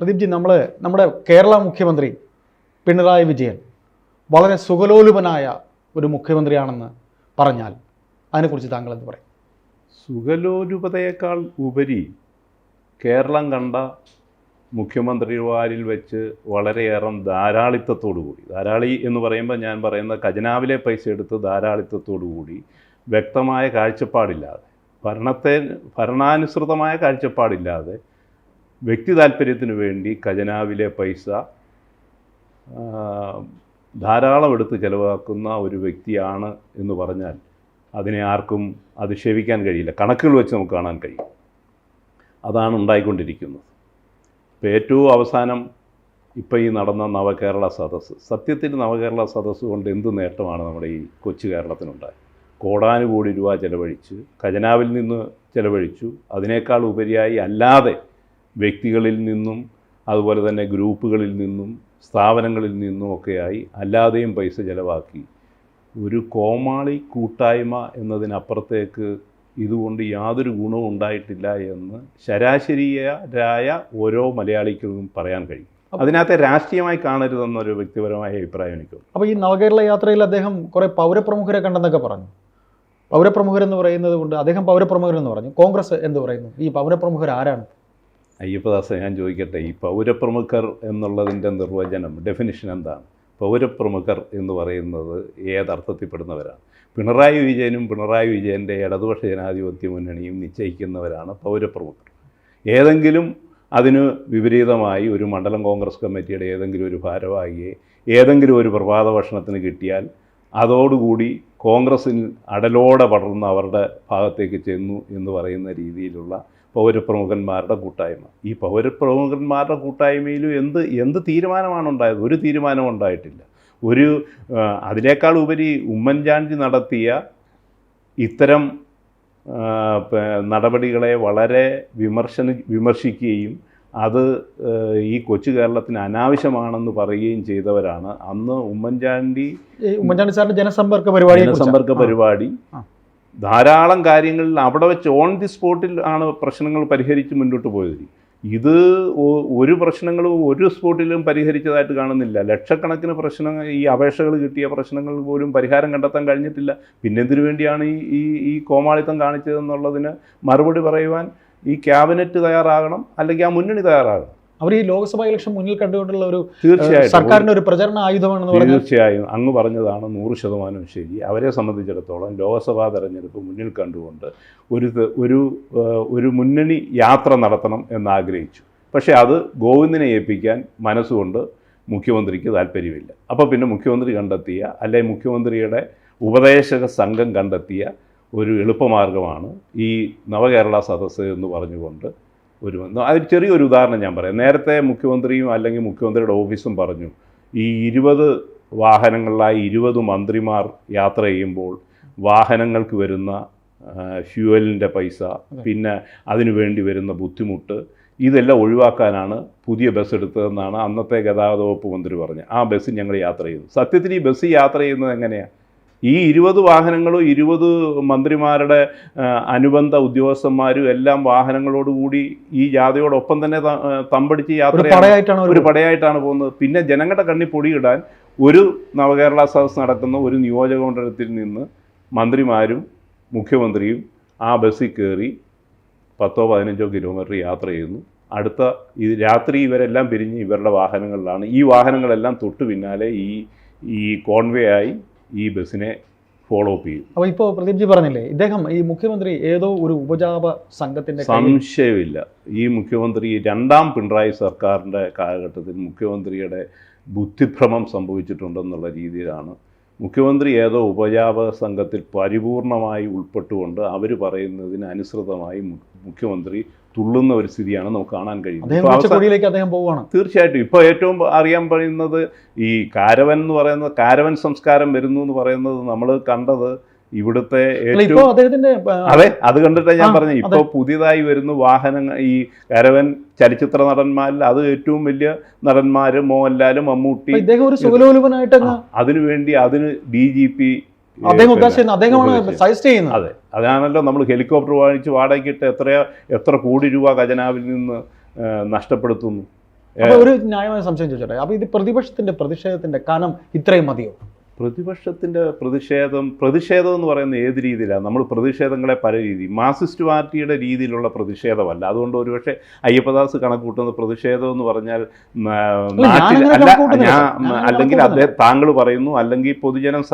Pradeep G നമ്മൾ നമ്മുടെ കേരള മുഖ്യമന്ത്രി പിണറായി വിജയൻ വളരെ സുഖലോലുപനായ ഒരു മുഖ്യമന്ത്രിയാണെന്ന് പറഞ്ഞാൽ അതിനെക്കുറിച്ച് താങ്കൾ എന്ത് പറയും? സുഖലോലുപതയേക്കാൾ ഉപരി കേരളം കണ്ട മുഖ്യമന്ത്രിമാരിൽ വെച്ച് വളരെയേറെ ധാരാളിത്തത്തോടു കൂടി ധാരാളി എന്ന് പറയുമ്പോൾ ഞാൻ പറയുന്ന ഖജനാവിലെ പൈസ എടുത്ത് ധാരാളിത്തത്തോടു കൂടി വ്യക്തമായ കാഴ്ചപ്പാടില്ലാതെ ഭരണത്തെ ഭരണാനുസൃതമായ കാഴ്ചപ്പാടില്ലാതെ വ്യക്തി താല്പര്യത്തിന് വേണ്ടി ഖജനാവിലെ പൈസ ധാരാളം എടുത്ത് ചിലവാക്കുന്ന ഒരു വ്യക്തിയാണ് എന്ന് പറഞ്ഞാൽ അതിനെ ആർക്കും അധിക്ഷേപിക്കാൻ കഴിയില്ല. കണക്കുകൾ വെച്ച് നമുക്ക് കാണാൻ കഴിയും. അതാണ് ഉണ്ടായിക്കൊണ്ടിരിക്കുന്നത്. ഇപ്പോൾ ഏറ്റവും അവസാനം ഇപ്പോൾ ഈ നടന്ന നവകേരള സദസ്സ്. സത്യത്തിൽ നവകേരള സദസ്സ് കൊണ്ട് എന്ത് നേട്ടമാണ് നമ്മുടെ ഈ കൊച്ചു കേരളത്തിനുണ്ടായത്? കോടാനുകോടി രൂപ ചിലവഴിച്ച് ഖജനാവിൽ നിന്ന് ചിലവഴിച്ചു. അതിനേക്കാൾ ഉപരിയായി അല്ലാതെ വ്യക്തികളിൽ നിന്നും അതുപോലെ തന്നെ ഗ്രൂപ്പുകളിൽ നിന്നും സ്ഥാപനങ്ങളിൽ നിന്നും ഒക്കെയായി അല്ലാതെയും പൈസ ചിലവാക്കി. ഒരു കോമാളി കൂട്ടായ്മ എന്നതിനപ്പുറത്തേക്ക് ഇതുകൊണ്ട് യാതൊരു ഗുണവും ഉണ്ടായിട്ടില്ല എന്ന് ശരാശരിയായ ഓരോ മലയാളിക്കും പറയാൻ കഴിയും. അതിനകത്തെ രാഷ്ട്രീയമായി കാണരുതെന്നൊരു വ്യക്തിപരമായ അഭിപ്രായം എനിക്ക് അപ്പോൾ ഈ നവകേരള യാത്രയിൽ അദ്ദേഹം കുറേ പൗരപ്രമുഖരെ കണ്ടെന്നൊക്കെ പറഞ്ഞു. പൗരപ്രമുഖരെന്ന് പറയുന്നത് കൊണ്ട് അദ്ദേഹം പൗരപ്രമുഖരെന്ന് പറഞ്ഞു. കോൺഗ്രസ് എന്ന് പറയുന്നു. ഈ പൗരപ്രമുഖർ ആരാണ്? അയ്യപ്പദാസ ഞാൻ ചോദിക്കട്ടെ ഈ പൗരപ്രമുഖർ എന്നുള്ളതിന്റെ നിർവചനം ഡെഫിനിഷൻ എന്താണ്? പൗരപ്രമുഖർ എന്ന് പറയുന്നത് ഏതർത്ഥത്തിൽപ്പെടുന്നവരാണ്? പിണറായി വിജയനും പിണറായി വിജയന്റെ ഇടതുപക്ഷ ജനാധിപത്യ മുന്നണിയും നിശ്ചയിക്കുന്നവരാണ് പൗരപ്രമുഖർ. ഏതെങ്കിലും അതിന് വിപരീതമായി ഒരു മണ്ഡലം കോൺഗ്രസ് കമ്മിറ്റിയുടെ ഏതെങ്കിലും ഒരു ഭാരവാഹിയെ ഏതെങ്കിലും ഒരു പ്രഭാത ഭക്ഷണത്തിന് കിട്ടിയാൽ അതോടുകൂടി കോൺഗ്രസ്സിൽ അടലോടെ പടർന്ന് അവരുടെ ഭാഗത്തേക്ക് ചെന്നു എന്ന് പറയുന്ന രീതിയിലുള്ള പൗരപ്രമുഖന്മാരുടെ കൂട്ടായ്മ. ഈ പൗരപ്രമുഖന്മാരുടെ കൂട്ടായ്മയിലും എന്ത് എന്ത് തീരുമാനമാണ് ഉണ്ടായത്? ഒരു തീരുമാനം ഉണ്ടായിട്ടില്ല. ഒരു അതിനേക്കാൾ ഉപരി ഉമ്മൻചാണ്ടി നടത്തിയ ഇത്തരം നടപടികളെ വളരെ വിമർശന വിമർശിക്കുകയും അത് ഈ കൊച്ചു കേരളത്തിന് അനാവശ്യമാണെന്ന് പറയുകയും ചെയ്തവരാണ്. അന്ന് ഉമ്മൻചാണ്ടി ഉമ്മൻചാണ്ടി സാറിന്റെ ജനസമ്പർക്ക പരിപാടി ജനസമ്പർക്ക പരിപാടി. ധാരാളം കാര്യങ്ങളിൽ അവിടെ വെച്ച് ഓൺ ദി സ്പോട്ടിൽ ആണ് പ്രശ്നങ്ങൾ പരിഹരിച്ച് മുന്നോട്ട് പോയത്. ഇത് ഒരു പ്രശ്നങ്ങളും ഒരു സ്പോട്ടിലും പരിഹരിച്ചതായിട്ട് കാണുന്നില്ല. ലക്ഷക്കണക്കിന് പ്രശ്നങ്ങൾ ഈ അപേക്ഷകൾ കിട്ടിയ പ്രശ്നങ്ങൾ പോലും പരിഹാരം കണ്ടെത്താൻ കഴിഞ്ഞിട്ടില്ല. പിന്നെന്തിനു വേണ്ടിയാണ് ഈ ഈ ഈ കോമാളിത്തം കാണിച്ചതെന്നുള്ളതിന് മറുപടി പറയുവാൻ ഈ ക്യാബിനറ്റ് തയ്യാറാകണം അല്ലെങ്കിൽ ആ മുന്നണി തയ്യാറാകണം. അവർ ഈ ലോക്സഭാ ഇലക്ഷൻ മുന്നിൽ കണ്ടുകൊണ്ടുള്ള ഒരു തീർച്ചയായും സർക്കാരിന്റെ ഒരു പ്രചരണ ആയുധമാണെന്ന് പറഞ്ഞു തീർച്ചയായും. അങ്ങ് പറഞ്ഞതാണ് നൂറ് ശതമാനം ശരി. അവരെ സംബന്ധിച്ചിടത്തോളം ലോക്സഭാ തെരഞ്ഞെടുപ്പ് മുന്നിൽ കണ്ടുകൊണ്ട് ഒരു ഒരു ഒരു മുന്നണി യാത്ര നടത്തണം എന്നാഗ്രഹിച്ചു. പക്ഷേ അത് ഗോവിന്ദനെ ഏൽപ്പിക്കാൻ മനസ്സുകൊണ്ട് മുഖ്യമന്ത്രിക്ക് താല്പര്യമില്ല. അപ്പോൾ പിന്നെ മുഖ്യമന്ത്രി കണ്ടെത്തിയ അല്ലെ മുഖ്യമന്ത്രിയുടെ ഉപദേശക സംഘം കണ്ടെത്തിയ ഒരു എളുപ്പമാർഗമാണ് ഈ നവകേരള സദസ്സ് എന്ന് പറഞ്ഞുകൊണ്ട് ഒരു അതിൽ ചെറിയൊരു ഉദാഹരണം ഞാൻ പറയാം. നേരത്തെ മുഖ്യമന്ത്രിയും അല്ലെങ്കിൽ മുഖ്യമന്ത്രിയുടെ ഓഫീസും പറഞ്ഞു ഈ ഇരുപത് വാഹനങ്ങളിലായി ഇരുപത് മന്ത്രിമാർ യാത്ര ചെയ്യുമ്പോൾ വാഹനങ്ങൾക്ക് വരുന്ന ഫ്യൂവലിന്റെ പൈസ പിന്നെ അതിനു വേണ്ടി വരുന്ന ബുദ്ധിമുട്ട് ഇതെല്ലാം ഒഴിവാക്കാനാണ് പുതിയ ബസ് എടുത്തതെന്നാണ് അന്നത്തെ ഗതാഗത വകുപ്പ് മന്ത്രി പറഞ്ഞത്. ആ ബസ്സിൽ ഞങ്ങൾ യാത്ര ചെയ്തു സത്യത്തിൽ ഈ ബസ് യാത്ര ചെയ്യുന്നത് എങ്ങനെയാണ് ഈ ഇരുപത് വാഹനങ്ങളും ഇരുപത് മന്ത്രിമാരുടെ അനുബന്ധ ഉദ്യോഗസ്ഥന്മാരും എല്ലാം വാഹനങ്ങളോടുകൂടി ഈ ജാഥയോടൊപ്പം തന്നെ തമ്പടിച്ച് യാത്ര ഒരു പടയായിട്ടാണ് പോകുന്നത്. പിന്നെ ജനങ്ങളുടെ കണ്ണി പൊടിയിടാൻ ഒരു നവകേരള സദസ് നടക്കുന്ന ഒരു നിയോജക മണ്ഡലത്തിൽ നിന്ന് മന്ത്രിമാരും മുഖ്യമന്ത്രിയും ആ ബസ്സിൽ കയറി പത്തോ പതിനഞ്ചോ കിലോമീറ്റർ യാത്ര ചെയ്യുന്നു. അടുത്ത ഈ രാത്രി ഇവരെല്ലാം പിരിഞ്ഞ് ഇവരുടെ വാഹനങ്ങളിലാണ്. ഈ വാഹനങ്ങളെല്ലാം തൊട്ടു പിന്നാലെ ഈ ഈ കോൺവേ ആയി ഈ ബസ്സിനെ ഫോളോ അപ്പ് ചെയ്യും. അപ്പോൾ ഇപ്പോ പ്രദീപ് ജി പറഞ്ഞില്ലേ ഇദ്ദേഹം ഈ മുഖ്യമന്ത്രി ഏതോ ഒരു ഉപജാപ സംഘത്തിന്റെ സംശയമില്ല. ഈ മുഖ്യമന്ത്രി രണ്ടാം പിണറായി സർക്കാരിന്റെ കാലഘട്ടത്തിൽ മുഖ്യമന്ത്രിയുടെ ബുദ്ധിഭ്രമം സംഭവിച്ചിട്ടുണ്ടെന്നുള്ള രീതിയിലാണ് മുഖ്യമന്ത്രി ഏതോ ഉപജാപക സംഘത്തിൽ പരിപൂർണമായി ഉൾപ്പെട്ടുകൊണ്ട് അവർ പറയുന്നതിന് അനുസൃതമായി മുഖ്യമന്ത്രി തുള്ളുന്ന ഒരു സ്ഥിതിയാണ് നമുക്ക് കാണാൻ കഴിയുന്നത്. അദ്ദേഹം പോവുകയാണ്. തീർച്ചയായിട്ടും. ഇപ്പോൾ ഏറ്റവും അറിയാൻ പറയുന്നത് ഈ കാരവൻ എന്ന് പറയുന്നത് കാരവൻ സംസ്കാരം വരുന്നു എന്ന് പറയുന്നത് നമ്മൾ കണ്ടത് ഇവിടുത്തെ അതെ അത് കണ്ടിട്ട് ഞാൻ പറഞ്ഞു ഇപ്പൊ പുതിയതായി വരുന്ന വാഹനങ്ങൾ ഈ കരവൻ ചലച്ചിത്ര നടന്മാരിൽ അത് ഏറ്റവും വലിയ നടന്മാര് മോഹൻലാൽ മമ്മൂട്ടി അതിനുവേണ്ടി അതിന് ഡി ജി പി അതെ അതാണല്ലോ നമ്മൾ ഹെലികോപ്റ്റർ വാങ്ങിച്ച് വാടകയ്ക്കിട്ട് എത്ര എത്ര കോടി രൂപ ഖജനാവിൽ നിന്ന് നഷ്ടപ്പെടുത്തുന്നു. ഒരു ന്യായമായ സംശയം ചോദിച്ചോട്ടെ അപ്പൊ ഇത് പ്രതിപക്ഷത്തിന്റെ പ്രതിഷേധത്തിന്റെ കനം ഇത്രയും മതിയോ? പ്രതിപക്ഷത്തിന്റെ പ്രതിഷേധം പ്രതിഷേധം എന്ന് പറയുന്ന ഏത് രീതിയിലാണ്? നമ്മൾ പ്രതിഷേധങ്ങളെ പല രീതി മാർസിസ്റ്റ് പാർട്ടിയുടെ രീതിയിലുള്ള പ്രതിഷേധമല്ല. അതുകൊണ്ട് ഒരുപക്ഷെ അയ്യപ്പദാസ് കണക്ക് കൂട്ടുന്ന പ്രതിഷേധം എന്ന് പറഞ്ഞാൽ. ഞാൻ അല്ലെങ്കിൽ. അദ്ദേഹം താങ്കൾ പറയുന്നു അല്ലെങ്കിൽ പൊതുജനം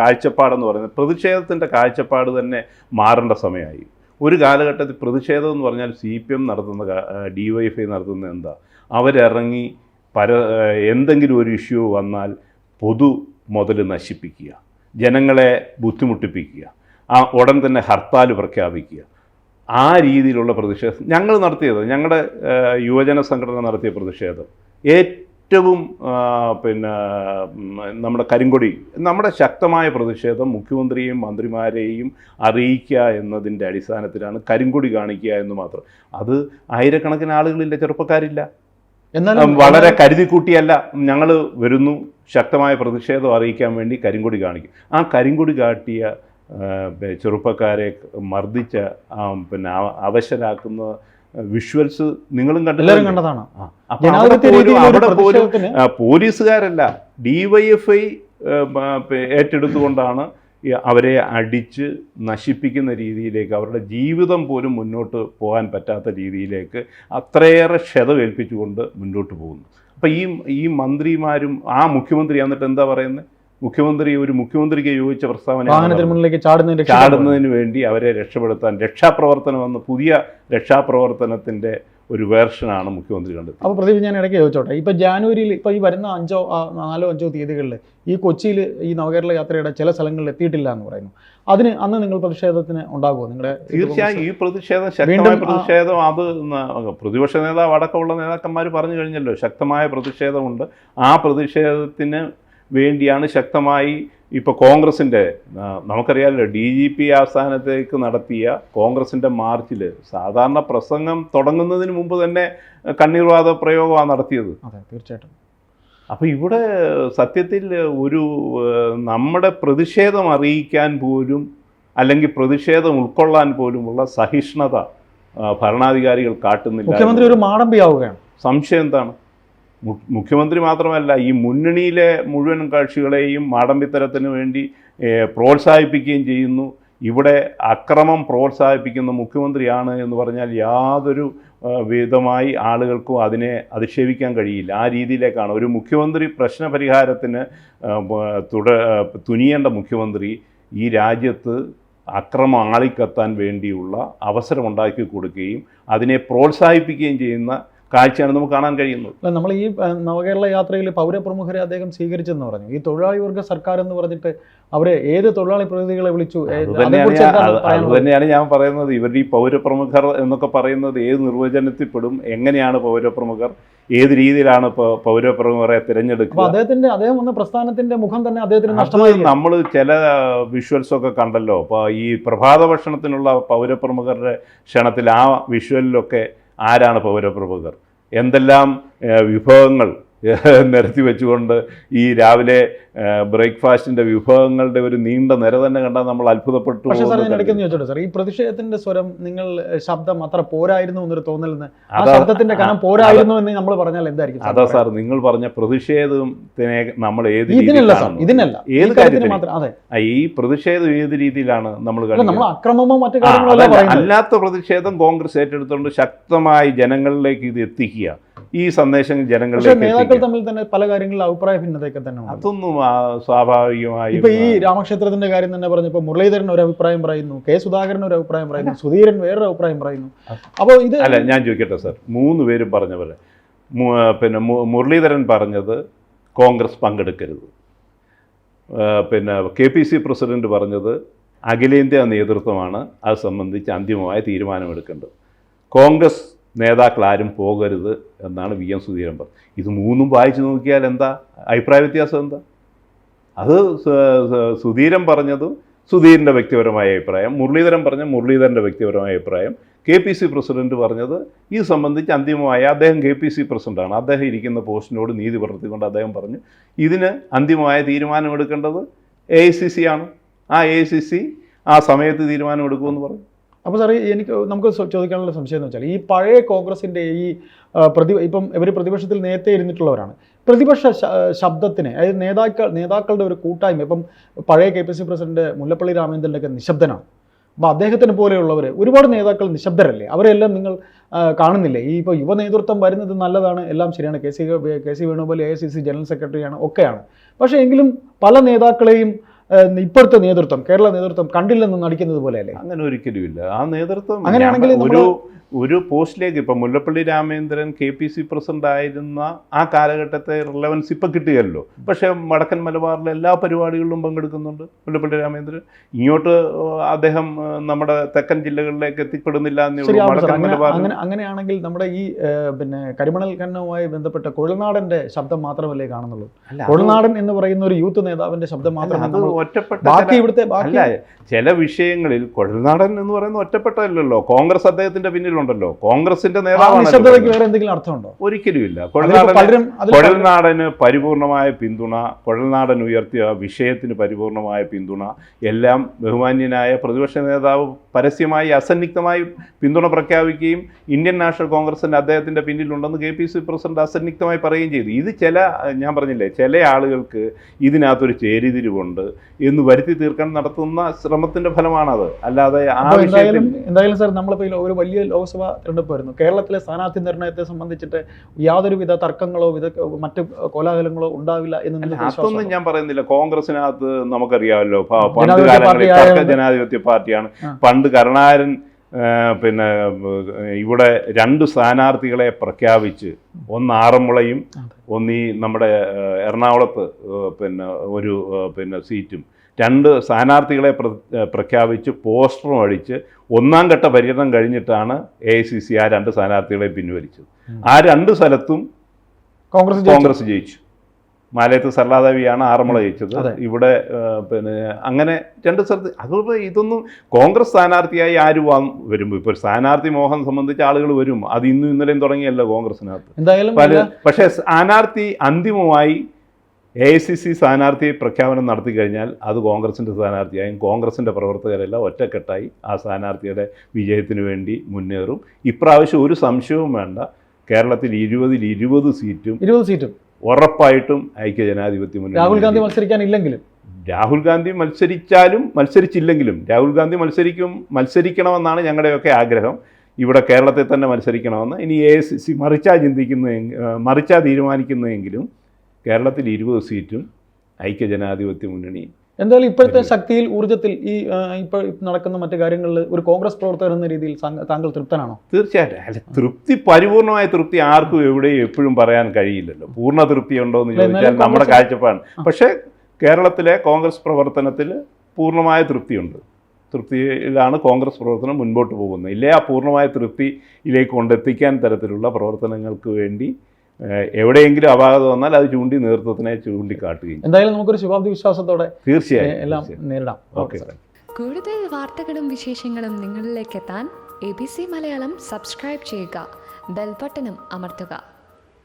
കാഴ്ചപ്പാടെന്ന് പറയുന്നത്. പ്രതിഷേധത്തിന്റെ കാഴ്ചപ്പാട് തന്നെ മാറേണ്ട സമയമായി. ഒരു കാലഘട്ടത്തിൽ പ്രതിഷേധം എന്ന് പറഞ്ഞാൽ സി പി എം നടത്തുന്ന ഡി വൈ എഫ് ഐ നടത്തുന്നത് എന്താ? അവരിറങ്ങി പര എന്തെങ്കിലും ഒരു ഇഷ്യൂ വന്നാൽ പൊതു മുതൽ നശിപ്പിക്കുക. ജനങ്ങളെ ബുദ്ധിമുട്ടിപ്പിക്കുക. ആ ഉടൻ തന്നെ ഹർത്താൽ പ്രഖ്യാപിക്കുക. ആ രീതിയിലുള്ള പ്രതിഷേധം ഞങ്ങൾ നടത്തിയത് ഞങ്ങളുടെ യുവജന സംഘടന നടത്തിയ പ്രതിഷേധം. ഏറ്റവും പിന്നെ നമ്മുടെ കരിങ്കൊടി നമ്മുടെ ശക്തമായ പ്രതിഷേധം മുഖ്യമന്ത്രിയെയും മന്ത്രിമാരെയും അറിയിക്കുക എന്നതിന്റെ അടിസ്ഥാനത്തിലാണ് കരിങ്കൊടി കാണിക്കുക എന്ന് മാത്രം. അത് ആയിരക്കണക്കിന് ആളുകളില്ല ചെറുപ്പക്കാരില്ല. എന്നാലും വളരെ കരുതി കൂട്ടിയല്ല ഞങ്ങൾ വരുന്നു. ശക്തമായ പ്രതിഷേധം അറിയിക്കാൻ വേണ്ടി കരിങ്കൊടി കാണിക്കും. ആ കരിങ്കൊടി കാട്ടിയ ചെറുപ്പക്കാരെ മർദ്ദിച്ച പിന്നെ അവ- അവശരാക്കുന്ന വിഷ്വൽസ് നിങ്ങളും എല്ലാവരും കണ്ടില്ല കണ്ടതാണ് പോലീസുകാരല്ല. ഡിവൈഎഫ്ഐ ഏറ്റെടുത്തുകൊണ്ടാണ് അവരെ അടിച്ച് നശിപ്പിക്കുന്ന രീതിയിലേക്ക് അവരുടെ ജീവിതം പോലും മുന്നോട്ട് പോകാൻ പറ്റാത്ത രീതിയിലേക്ക് അത്രയേറെ ക്ഷതമേൽപ്പിച്ചുകൊണ്ട് മുന്നോട്ട് പോകുന്നു. അപ്പോൾ ഈ ഈ മന്ത്രിമാരും ആ മുഖ്യമന്ത്രി എന്നിട്ട് എന്താ പറയുന്നത് മുഖ്യമന്ത്രി ഒരു മുഖ്യമന്ത്രിക്ക് യോജിച്ച പ്രസ്താവന ചാടുന്നതിന് വേണ്ടി അവരെ രക്ഷപ്പെടുത്താൻ രക്ഷാപ്രവർത്തനം എന്ന പുതിയ രക്ഷാപ്രവർത്തനത്തിന്റെ ഒരു വേർഷനാണ് മുഖ്യമന്ത്രി കണ്ടത് അപ്പോൾ പ്രദീപ് ഞാൻ ഇടയ്ക്ക് ചോദിച്ചോട്ടെ ഇപ്പോൾ ജാനുവരിയിൽ ഇപ്പോൾ ഈ വരുന്ന അഞ്ചോ നാലോ അഞ്ചോ തീയതികളിൽ ഈ കൊച്ചിയിൽ ഈ നവകേരള യാത്രയുടെ ചില സ്ഥലങ്ങളിൽ എത്തിയിട്ടില്ല എന്ന് പറയുന്നു. അതിന് അന്ന് നിങ്ങൾ പ്രതിഷേധത്തിന് ഉണ്ടാകുമോ നിങ്ങളുടെ തീർച്ചയായും ഈ പ്രതിഷേധം ശക്തമായ പ്രതിഷേധം അത് പ്രതിപക്ഷ നേതാവ് അടക്കമുള്ള നേതാക്കന്മാർ പറഞ്ഞു കഴിഞ്ഞല്ലോ ശക്തമായ പ്രതിഷേധമുണ്ട്. ആ പ്രതിഷേധത്തിന് വേണ്ടിയാണ് ശക്തമായി ഇപ്പോൾ കോൺഗ്രസിന്റെ നമുക്കറിയാമല്ലോ ഡി ജി പി ആസ്ഥാനത്തേക്ക് നടത്തിയ കോൺഗ്രസിന്റെ മാർച്ചിൽ സാധാരണ പ്രസംഗം തുടങ്ങുന്നതിന് മുമ്പ് തന്നെ കണ്ണീർവാദ പ്രയോഗമാണ് നടത്തിയത്. അതെ തീർച്ചയായിട്ടും. അപ്പോൾ ഇവിടെ സത്യത്തിൽ ഒരു നമ്മുടെ പ്രതിഷേധം അറിയിക്കാൻ പോലും അല്ലെങ്കിൽ പ്രതിഷേധം ഉൾക്കൊള്ളാൻ പോലുമുള്ള സഹിഷ്ണുത ഭരണാധികാരികൾ കാട്ടുന്നില്ല. മുഖ്യമന്ത്രി ഒരു മാടമ്പിയാവുകയാണ്. സംശയം എന്താണ്? മുഖ്യമന്ത്രി മാത്രമല്ല ഈ മുന്നണിയിലെ മുഴുവൻ കക്ഷികളെയും മാടമ്പിത്തരത്തിന് വേണ്ടി പ്രോത്സാഹിപ്പിക്കുകയും ചെയ്യുന്നു. ഇവിടെ അക്രമം പ്രോത്സാഹിപ്പിക്കുന്ന മുഖ്യമന്ത്രിയാണ് എന്ന് പറഞ്ഞാൽ യാതൊരു വിധമായി ആളുകൾക്കും അതിനെ അധിക്ഷേപിക്കാൻ കഴിയില്ല. ആ രീതിയിലേക്കാണ്. ഒരു മുഖ്യമന്ത്രി പ്രശ്നപരിഹാരത്തിന് തുട തുനിയേണ്ട മുഖ്യമന്ത്രി ഈ രാജ്യത്ത് അക്രമം ആളിക്കത്താൻ വേണ്ടിയുള്ള അവസരമുണ്ടാക്കി കൊടുക്കുകയും അതിനെ പ്രോത്സാഹിപ്പിക്കുകയും ചെയ്യുന്ന കാഴ്ചയാണ് നമുക്ക് കാണാൻ കഴിയുന്നത്. നമ്മൾ ഈ നവകേരള യാത്രയിൽ പൗരപ്രമുഖരെ അദ്ദേഹം സ്വീകരിച്ചെന്ന് പറഞ്ഞു. ഈ തൊഴിലാളി വർഗ സർക്കാർ എന്ന് പറഞ്ഞിട്ട് അവരെ ഏത് തൊഴിലാളി പ്രതിനിധികളെ വിളിച്ചു? അത് തന്നെയാണ് ഞാൻ- പറയുന്നത്. ഇവർ ഈ പൗരപ്രമുഖർ എന്നൊക്കെ പറയുന്നത് ഏത് നിർവചനത്തിൽ പെടും എങ്ങനെയാണ് പൗരപ്രമുഖർ ഏത് രീതിയിലാണ് ഇപ്പോൾ പൗരപ്രമുഖരെ തിരഞ്ഞെടുക്കുക? അദ്ദേഹത്തിന്റെ അദ്ദേഹം വന്ന പ്രസ്ഥാനത്തിന്റെ മുഖം തന്നെ അദ്ദേഹത്തിന് നഷ്ടമായി നമ്മൾ ചില വിഷ്വൽസ് ഒക്കെ കണ്ടല്ലോ. അപ്പോൾ ഈ പ്രഭാത ഭക്ഷണത്തിനുള്ള പൗരപ്രമുഖരുടെ ക്ഷണത്തിൽ ആ വിഷ്വലിലൊക്കെ ആരാണ് പൗരപ്രമുഖർ എന്തെല്ലാം വിഭവങ്ങൾ നിരത്തി വെച്ചുകൊണ്ട് ഈ രാവിലെ ബ്രേക്ക്ഫാസ്റ്റിന്റെ വിഭവങ്ങളുടെ ഒരു നീണ്ട നിര തന്നെ കണ്ടാൽ നമ്മൾ അത്ഭുതപ്പെട്ടു പക്ഷേ സാർ ഞാൻ പോകുന്ന ഇടയ്ക്ക് ചോദിച്ചോട്ടെ? സാർ ഈ പ്രതിഷേധത്തിന്റെ സ്വരം നിങ്ങൾ ശബ്ദം അത്ര പോരായിരുന്നു എന്നൊരു തോന്നലെന്ന്. ആ ശബ്ദത്തിന്റെ കാരണം പോരായിരുന്നു എന്ന് നമ്മൾ പറഞ്ഞാൽ എന്തായിരിക്കും അതാ? സാർ നിങ്ങൾ പറഞ്ഞ പ്രതിഷേധത്തിനെ നമ്മൾ ഏത് ഇതിനല്ല സാർ ഇതിനല്ല. ഈ ഏത് കാര്യത്തിന്? മാത്രം അതെ. ഈ പ്രതിഷേധം ഏത് രീതിയിലാണ് നമ്മൾ നമ്മൾ? അക്രമമോ മറ്റു കാര്യങ്ങളല്ല കാര്യങ്ങളോ അല്ലാത്ത പ്രതിഷേധം കോൺഗ്രസ് ഏറ്റെടുത്തുകൊണ്ട് ശക്തമായി ജനങ്ങളിലേക്ക് ഇത് എത്തിക്കുക. ഈ സന്ദേശം ജനങ്ങളിലേക്ക് നേതാക്കൾ തമ്മിൽ തന്നെ പല കാര്യങ്ങളിൽ അഭിപ്രായ ഭിന്നതയൊക്കെ തന്നെ അതൊന്നും സ്വാഭാവികമായി ഇപ്പൊ ഈ രാമക്ഷേത്രത്തിന്റെ കാര്യം തന്നെ പറഞ്ഞപ്പോ മുരളീധരൻ ഒരു അഭിപ്രായം പറയുന്നു കെ സുധാകരൻ ഒരു അഭിപ്രായം പറയുന്നു സുധീരൻ വേറൊരു അഭിപ്രായം പറയുന്നു. അപ്പോൾ ഇത് അല്ല ഞാൻ ചോദിക്കട്ടെ സാർ. മൂന്ന് പേരും പറഞ്ഞ പോലെ. പിന്നെ മുരളീധരൻ പറഞ്ഞത് കോൺഗ്രസ് പങ്കെടുക്കരുത്. പിന്നെ കെ പി സി പ്രസിഡന്റ് പറഞ്ഞത് അഖിലേന്ത്യാ നേതൃത്വമാണ് അത് സംബന്ധിച്ച് അന്തിമമായ തീരുമാനമെടുക്കേണ്ടത്. കോൺഗ്രസ് നേതാക്കൾ ആരും പോകരുത് എന്നാണ് വി എം സുധീരൻ പറഞ്ഞത്. ഇത് മൂന്നും വായിച്ചു നോക്കിയാൽ എന്താ? അഭിപ്രായ വ്യത്യാസം എന്താ? അത് സുധീരൻ പറഞ്ഞതും സുധീരന്റെ വ്യക്തിപരമായ അഭിപ്രായം മുരളീധരൻ പറഞ്ഞ മുരളീധരന്റെ വ്യക്തിപരമായ അഭിപ്രായം കെ പി സി പ്രസിഡന്റ് പറഞ്ഞത് ഇത് സംബന്ധിച്ച് അന്തിമമായ അദ്ദേഹം കെ പി സി പ്രസിഡന്റാണ് അദ്ദേഹം ഇരിക്കുന്ന പോസ്റ്റിനോട് നീതി പുലർത്തിക്കൊണ്ട് അദ്ദേഹം പറഞ്ഞു ഇതിന് അന്തിമമായ തീരുമാനമെടുക്കേണ്ടത് എ ഐ സി സി ആണ്. ആ എ ഐ സി സി ആ സമയത്ത് തീരുമാനമെടുക്കുമെന്ന് പറഞ്ഞു. അപ്പോൾ സാറേ എനിക്ക് നമുക്ക് ചോദിക്കാനുള്ള സംശയം എന്ന് വെച്ചാൽ ഈ പഴയ കോൺഗ്രസിന്റെ ഈ പ്രതി ഇപ്പം ഇവർ പ്രതിപക്ഷത്തിൽ നേരത്തെ ഇരുന്നിട്ടുള്ളവരാണ്. പ്രതിപക്ഷ ശബ്ദത്തിന് അതായത് നേതാക്കൾ നേതാക്കളുടെ ഒരു കൂട്ടായ്മ ഇപ്പം പഴയ K P C president Mullappally രാമചന്ദ്രന്റെ ഒക്കെ നിശബ്ദനാണ്. അപ്പോൾ അദ്ദേഹത്തിന് പോലെയുള്ളവർ ഒരുപാട് നേതാക്കൾ നിശബ്ദരല്ലേ? അവരെല്ലാം നിങ്ങൾ കാണുന്നില്ലേ? ഈ ഇപ്പോൾ യുവ നേതൃത്വം വരുന്നത് നല്ലതാണ് എല്ലാം ശരിയാണ്. K C K C Venugopal A I C C general സെക്രട്ടറിയാണ് ഒക്കെയാണ്. പക്ഷേ എങ്കിലും പല നേതാക്കളെയും ഇപ്പോഴത്തെ നേതൃത്വം കേരള നേതൃത്വം കണ്ടില്ലെന്ന് നടിക്കുന്നത് പോലെയല്ലേ? അങ്ങനെ ഒരിക്കലും ഇല്ല ആ നേതൃത്വം അങ്ങനെയാണെങ്കിൽ ഒരു ഒരു പോസ്റ്റിലേക്ക് ഇപ്പം Mullappally Ramendran K P C president ആയിരുന്ന ആ കാലഘട്ടത്തെ റിലവൻസ് ഇപ്പം കിട്ടുകയല്ലോ. പക്ഷേ വടക്കൻ മലബാറിലെ എല്ലാ പരിപാടികളിലും പങ്കെടുക്കുന്നുണ്ട് മുല്ലപ്പള്ളി രാമേന്ദ്രൻ. ഇങ്ങോട്ട് അദ്ദേഹം നമ്മുടെ തെക്കൻ ജില്ലകളിലേക്ക് എത്തിപ്പെടുന്നില്ല അങ്ങനെയാണെങ്കിൽ നമ്മുടെ ഈ പിന്നെ കരിമണൽ ഖനനവുമായി ബന്ധപ്പെട്ട കുഴൽനാടന്റെ ശബ്ദം മാത്രമല്ലേ കാണുന്നുള്ളൂ? കുഴൽനാടൻ എന്ന് പറയുന്ന ഒരു യൂത്ത് നേതാവിന്റെ ശബ്ദം മാത്രമേ ഒറ്റപ്പെട്ട ബാക്കി ഇവിടുത്തെ അല്ല ചില വിഷയങ്ങളിൽ കൊഴൽനാടൻ എന്ന് പറയുന്നത് ഒറ്റപ്പെട്ടതല്ലോ കോൺഗ്രസ് അദ്ദേഹത്തിന്റെ പിന്നിലുണ്ടല്ലോ. കോൺഗ്രസിന്റെ നേതാവ് നേതാവാണ് വേറെ എന്തെങ്കിലും അർത്ഥമുണ്ടോ? ഒരിക്കലും ഇല്ല കൊഴൽനാടൻ കുഴൽനാടന് പരിപൂർണമായ പിന്തുണ കൊഴൽനാടൻ ഉയർത്തിയ വിഷയത്തിന് പരിപൂർണമായ പിന്തുണ എല്ലാം ബഹുമാന്യനായ പ്രതിപക്ഷ നേതാവ് പരസ്യമായി അസന്നിഗ്ധമായി പിന്തുണ പ്രഖ്യാപിക്കുകയും ഇന്ത്യൻ നാഷണൽ കോൺഗ്രസിന്റെ അദ്ദേഹത്തിന്റെ പിന്നിലുണ്ടെന്ന് കെ പി സി പ്രസിഡന്റ് അസന്നിഗ്ധമായി പറയുകയും ചെയ്തു. ഇത് ചില ഞാൻ പറഞ്ഞില്ലേ ചില ആളുകൾക്ക് ഇതിനകത്തൊരു ചേരിതിരിവുണ്ട്. എന്ന് വരുത്തി തീർക്കാൻ നടത്തുന്ന ശ്രമത്തിന്റെ ഫലമാണത്. അല്ലാതെ ആ എന്തായാലും എന്തായാലും സാർ നമ്മളിപ്പോൾ ഒരു വലിയ ലോക്സഭാ തിരഞ്ഞെടുപ്പ് വരുന്നു. കേരളത്തിലെ സ്ഥാനാർത്ഥി നിർണയത്തെ സംബന്ധിച്ചിട്ട് യാതൊരുവിധ തർക്കങ്ങളോ വിധ മറ്റ് കോലാഹലങ്ങളോ ഉണ്ടാവില്ല എന്ന് അതൊന്നും ഞാൻ പറയുന്നില്ല. കോൺഗ്രസിനകത്ത് നമുക്കറിയാമല്ലോ. പണ്ട് ജനാധിപത്യ കാലങ്ങളിൽ തർക്ക ജനാധിപത്യ പാർട്ടിയാണ്. പണ്ട് കരുണാകരൻ പിന്നെ ഇവിടെ രണ്ട് സ്ഥാനാർത്ഥികളെ പ്രഖ്യാപിച്ച് ഒന്ന് ആറന്മുളയും ഒന്ന് ഈ നമ്മുടെ എറണാകുളത്ത് പിന്നെ ഒരു പിന്നെ സീറ്റും. രണ്ട് സ്ഥാനാർത്ഥികളെ പ്ര- പ്രഖ്യാപിച്ച് പോസ്റ്ററും അഴിച്ച് ഒന്നാം ഘട്ട പര്യടനം കഴിഞ്ഞിട്ടാണ് എ ഐ സി സി ആ രണ്ട് സ്ഥാനാർത്ഥികളെ പിൻവലിച്ചത്. ആ രണ്ട് സ്ഥലത്തും കോൺഗ്രസ് കോൺഗ്രസ് ജയിച്ചു. മാലയത്ത് സർലാദേവിയാണ് ആറന്മുള ജയിച്ചത്. ഇവിടെ പിന്നെ അങ്ങനെ രണ്ട് സ്ഥലത്ത് അതുകൊണ്ട് ഇതൊന്നും കോൺഗ്രസ് സ്ഥാനാർത്ഥിയായി ആര് വരുമ്പോൾ ഇപ്പോൾ സ്ഥാനാർത്ഥി മോഹൻ സംബന്ധിച്ച ആളുകൾ വരും. അത് ഇന്നും ഇന്നലെയും തുടങ്ങിയല്ല കോൺഗ്രസിനകത്ത്. എന്തായാലും പക്ഷേ സ്ഥാനാർത്ഥി അന്തിമമായി എ ഐ സി സി സ്ഥാനാർത്ഥി പ്രഖ്യാപനം നടത്തി കഴിഞ്ഞാൽ അത് കോൺഗ്രസിന്റെ സ്ഥാനാർത്ഥിയായും കോൺഗ്രസിന്റെ പ്രവർത്തകരെല്ലാം ഒറ്റക്കെട്ടായി ആ സ്ഥാനാർത്ഥിയുടെ വിജയത്തിന് വേണ്ടി മുന്നേറും. ഇപ്രാവശ്യം ഒരു സംശയവും വേണ്ട. കേരളത്തിൽ ഇരുപതിൽ ഇരുപത് സീറ്റും ഇരുപത് സീറ്റും. ഉറപ്പായിട്ടും ഐക്യ ജനാധിപത്യ മുന്നണി രാഹുൽ ഗാന്ധി. മത്സരിക്കാനില്ലെങ്കിലും. രാഹുൽ ഗാന്ധി മത്സരിച്ചാലും മത്സരിച്ചില്ലെങ്കിലും രാഹുൽ ഗാന്ധി മത്സരിക്കും മത്സരിക്കണമെന്നാണ് ഞങ്ങളുടെയൊക്കെ ആഗ്രഹം. ഇവിടെ കേരളത്തിൽ തന്നെ മത്സരിക്കണമെന്ന്. ഇനി എ സി സി മറിച്ചാ ചിന്തിക്കുന്ന മറിച്ചാ തീരുമാനിക്കുന്നതെങ്കിലും കേരളത്തിൽ ഇരുപത് സീറ്റും ഐക്യ ജനാധിപത്യ മുന്നണി എന്തായാലും ഇപ്പോഴത്തെ ശക്തിയിൽ ഊർജത്തിൽ ഈ ഇപ്പോൾ നടക്കുന്ന മറ്റു കാര്യങ്ങളിൽ ഒരു കോൺഗ്രസ് പ്രവർത്തകർ എന്ന രീതിയിൽ താങ്കൾ തൃപ്തനാണോ? തീർച്ചയായിട്ടും. അല്ല തൃപ്തി പരിപൂർണമായ തൃപ്തി ആർക്കും എവിടെയും എപ്പോഴും പറയാൻ കഴിയില്ലല്ലോ. പൂർണ തൃപ്തി ഉണ്ടോ എന്ന് ചോദിച്ചാൽ നമ്മുടെ കാഴ്ചപ്പാടാണ്. പക്ഷേ കേരളത്തിലെ കോൺഗ്രസ് പ്രവർത്തനത്തിൽ പൂർണമായ തൃപ്തിയുണ്ട്. തൃപ്തിയിലാണ് കോൺഗ്രസ് പ്രവർത്തനം മുൻപോട്ട് പോകുന്നത്. ഇല്ലേ ആ പൂർണമായ തൃപ്തിയിലേക്ക് കൊണ്ടെത്തിക്കാൻ തരത്തിലുള്ള പ്രവർത്തനങ്ങൾക്ക് വേണ്ടി എവിടെയെങ്കിലും അപാകത വന്നാൽ അത് ചൂണ്ടി നേതൃത്വത്തിനെ ചൂണ്ടിക്കാട്ടുകയും. എന്തായാലും നമുക്കൊരു ശുഭാപ്തി വിശ്വാസത്തോടെ തീർച്ചയായും എല്ലാം. നേരിടാം ഓക്കെ കൂടുതൽ വാർത്തകളും വിശേഷങ്ങളും നിങ്ങളിലേക്ക് എത്താൻ A B C Malayalam subscribe ചെയ്യുക ബെൽബട്ടനും അമർത്തുക